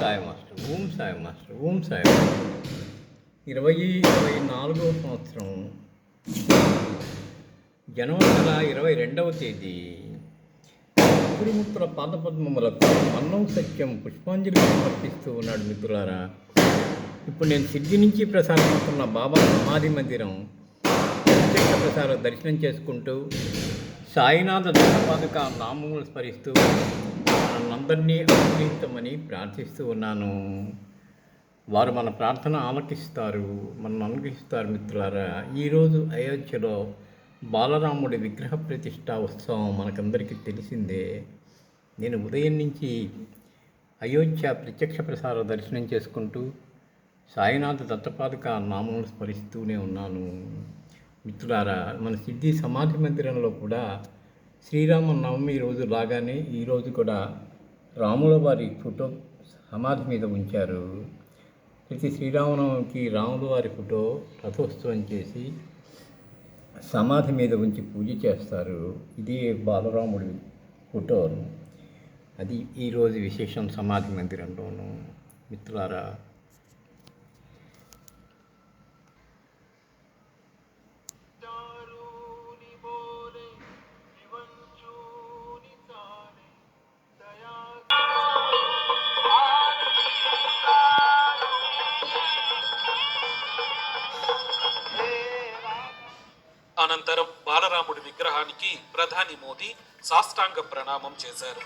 Sai master Om Sai master Om Sai master. ఇరవై ఇరవై నాలుగవ సంవత్సరం జనవరి నెల ఇరవై రెండవ తేదీ. గురుముత్ర పాదపద్మములకు మన్నం సత్యం పుష్పాంజలి సమర్పిస్తూ ఉన్నాడు మిత్రులారా. ఇప్పుడు నేను సిద్ధి నుంచి ప్రసారమవుతున్న బాబా సమాధి మందిరం ప్రత్యక్ష ప్రసార దర్శనం చేసుకుంటూ సాయినాథ దశపాదక నామములు స్మరిస్తూ నన్నందరినీ అనుగ్రహించమని ప్రార్థిస్తూ ఉన్నాను. వారు మన ప్రార్థన ఆలకిస్తారు మనల్ని అనుగ్రహిస్తారు మిత్రులారా. ఈరోజు అయోధ్యలో బాలరాముడి విగ్రహ ప్రతిష్ట ఉత్సవం మనకందరికీ తెలిసిందే. నేను ఉదయం నుంచి అయోధ్య ప్రత్యక్ష ప్రసార దర్శనం చేసుకుంటూ సాయినాథ దత్తపాదక నామములు స్మరిస్తూనే ఉన్నాను. మిత్రులారా మన సిద్ధి సమాధి మందిరంలో కూడా శ్రీరామ నవమి రోజు లాగానే ఈరోజు కూడా రాముల వారి ఫోటో సమాధి మీద ఉంచారు. ప్రతి శ్రీరామనవమికి రాముల వారి ఫోటో రథోత్సవం చేసి సమాధి మీద ఉంచి పూజ చేస్తారు. ఇది బాలరాముడి ఫోటో. అది ఈరోజు విశేషం సమాధి మందిరంలోను. మిత్రులారా అనంతరం బాలరాముడి విగ్రహానికి ప్రధాని మోదీ సాష్టాంగ ప్రణామం చేశారు.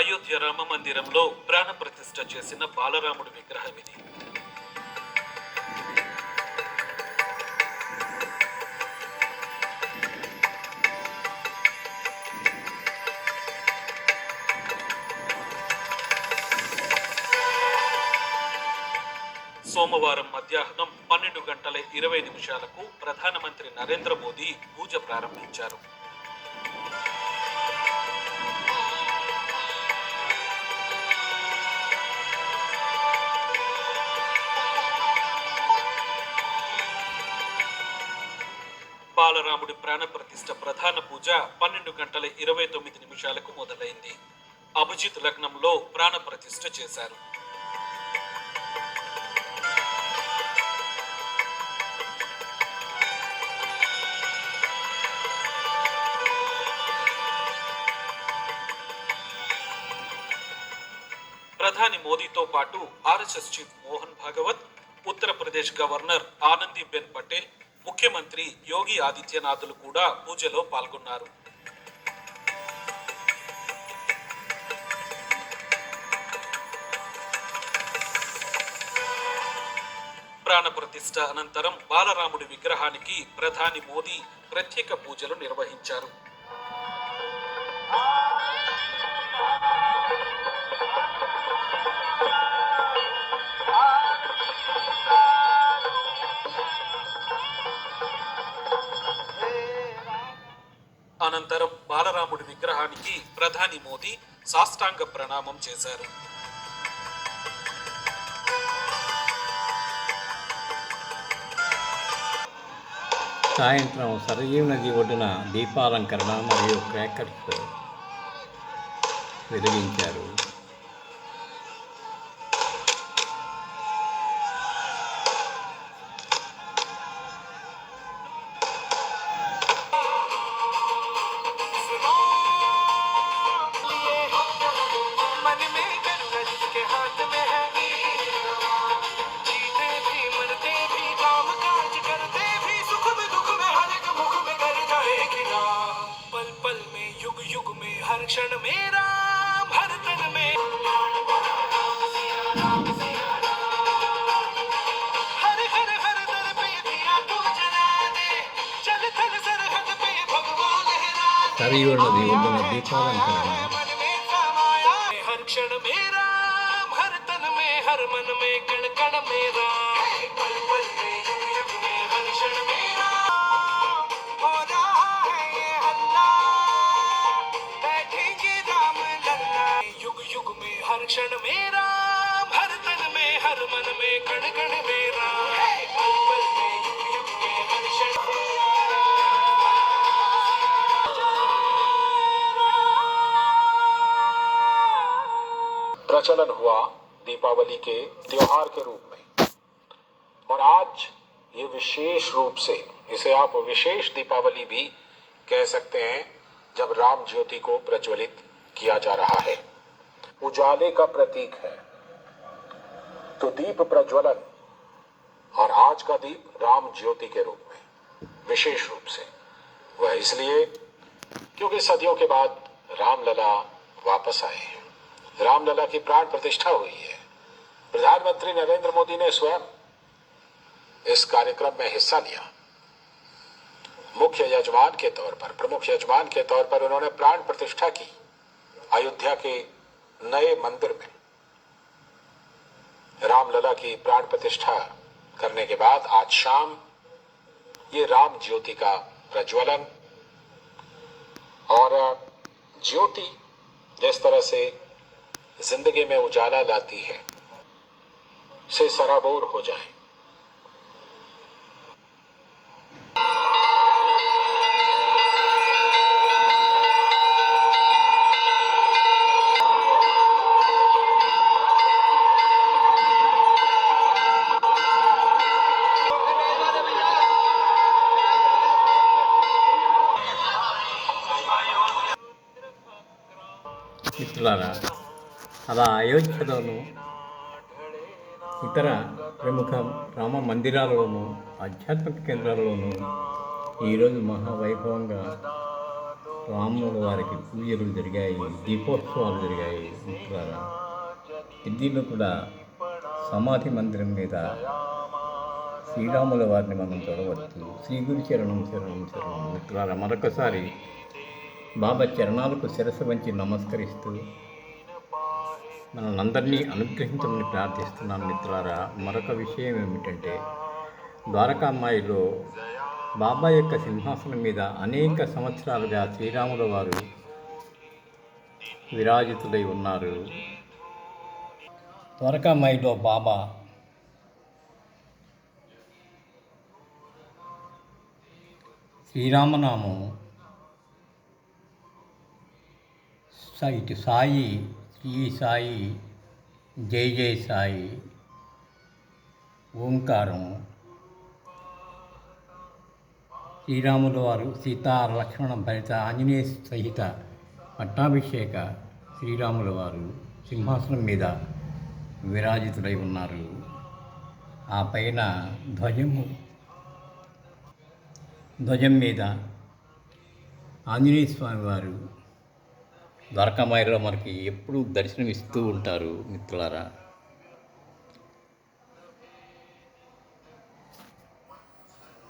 అయోధ్య రామ మందిరంలో ప్రాణ ప్రతిష్ఠ చేసిన బాలరాముడి విగ్రహం ఇది. సోమవారం మధ్యాహ్నం పన్నెండు గంటల ఇరవై నిమిషాలకు ప్రధానమంత్రి నరేంద్ర మోదీ పూజ ప్రారంభించారు. బాలరాముడి ప్రాణప్రతిష్ఠ ప్రధాన పూజ పన్నెండు గంటల ఇరవై తొమ్మిది నిమిషాలకు మొదలైంది. అభిజిత్ లగ్నంలో ప్రాణప్రతిష్ఠ చేశారు. ప్రధాని మోదీతో పాటు RSS chief Mohan Bhagwat Uttar Pradesh governor Anandiben Patel ముఖ్యమంత్రి యోగి ఆదిత్యనాథులు కూడా పూజలో పాల్గొన్నారు. ప్రాణప్రతిష్ఠ అనంతరం బాలరాముడి విగ్రహానికి ప్రధాని మోదీ ప్రత్యేక పూజలు నిర్వహించారు. బాలరాముడి ప్రధాని మోదీ సాష్టాంగ ప్రణామం చేశారు. సాయంత్రం సరయూ నది ఒడ్డున దీపాలంకరణ మరియు క్రాకర్స్ వెలిగించారు. അറിയുകയുള്ള ദൈവത്തെ മധ്യസ്ഥാനം हर क्षण में राम हर तन में हर मन में कण कण में राम प्रचलन हुआ दीपावली के त्योहार के रूप में। और आज ये विशेष रूप से, इसे आप विशेष दीपावली भी कह सकते हैं, जब राम ज्योति को प्रज्वलित किया जा रहा है। उजाले का प्रतीक है। तो दीप प्रज्वलन, और आज का दीप राम ज्योति के रूप में, विशेष रूप से। वह इसलिए, क्योंकि सदियों के बाद रामलला वापस आए हैं। रामलला की प्राण प्रतिष्ठा हुई है। प्रधानमंत्री नरेंद्र मोदी ने स्वयं इस कार्यक्रम में हिस्सा लिया। मुख्य यजमान के तौर पर, प्रमुख यजमान के तौर पर उन्होंने प्राण प्रतिष्ठा की अयोध्या के नए मंदिर में। रामलला की प्राण प्रतिष्ठा करने के बाद आज शाम ये राम ज्योति का प्रज्वलन और ज्योति जिस तरह से जिंदगी में उजाला लाती है से सराबोर हो जाए మిత్రులారా అలా అయోధ్యలోను ఇతర ప్రముఖ రామ మందిరాలలోను ఆధ్యాత్మిక కేంద్రాలలోనూ ఈరోజు మహావైభవంగా రాముల వారికి పూజలు జరిగాయి దీపోత్సవాలు జరిగాయి. మిత్రులారా దీనిలో కూడా సమాధి మందిరం మీద శ్రీరాముల వారిని మనం చూడవచ్చు. శ్రీ గురు చరణం చరణం చరణం. మిత్రులారా మరొకసారి బాబా చరణాలకు శిరస్సు వంచి నమస్కరిస్తూ మనల్ని అందరినీ అనుగ్రహించమని ప్రార్థిస్తున్నాను మిత్రులారా. మరొక విషయం ఏమిటంటే ద్వారకామాయిలో బాబా యొక్క సింహాసనం మీద అనేక సంవత్సరాలుగా శ్రీరాముల వారు విరాజితులై ఉన్నారు. ద్వారకామాయిలో బాబా శ్రీరామనామం ఇటు సాయి ఈ సాయి జై జై సాయి ఓంకారం. శ్రీరాముల వారు సీతా లక్ష్మణ భరిత ఆంజనేయ సహిత పట్టాభిషేక శ్రీరాముల వారు సింహాసనం మీద విరాజితులై ఉన్నారు. ఆ పైన ధ్వజము ధ్వజం మీద ఆంజనేయ స్వామి వారు ద్వారకామాయిలో మనకి ఎప్పుడు దర్శనం ఇస్తూ ఉంటారు మిత్రులారా.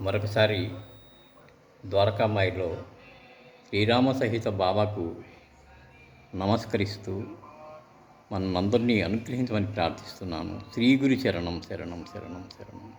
మరొకసారి ద్వారకామాయిలో శ్రీరామ సహిత బాబాకు నమస్కరిస్తూ మనందరినీ అనుగ్రహించమని ప్రార్థిస్తున్నాను. శ్రీ గురి చరణం శరణం శరణం శరణం.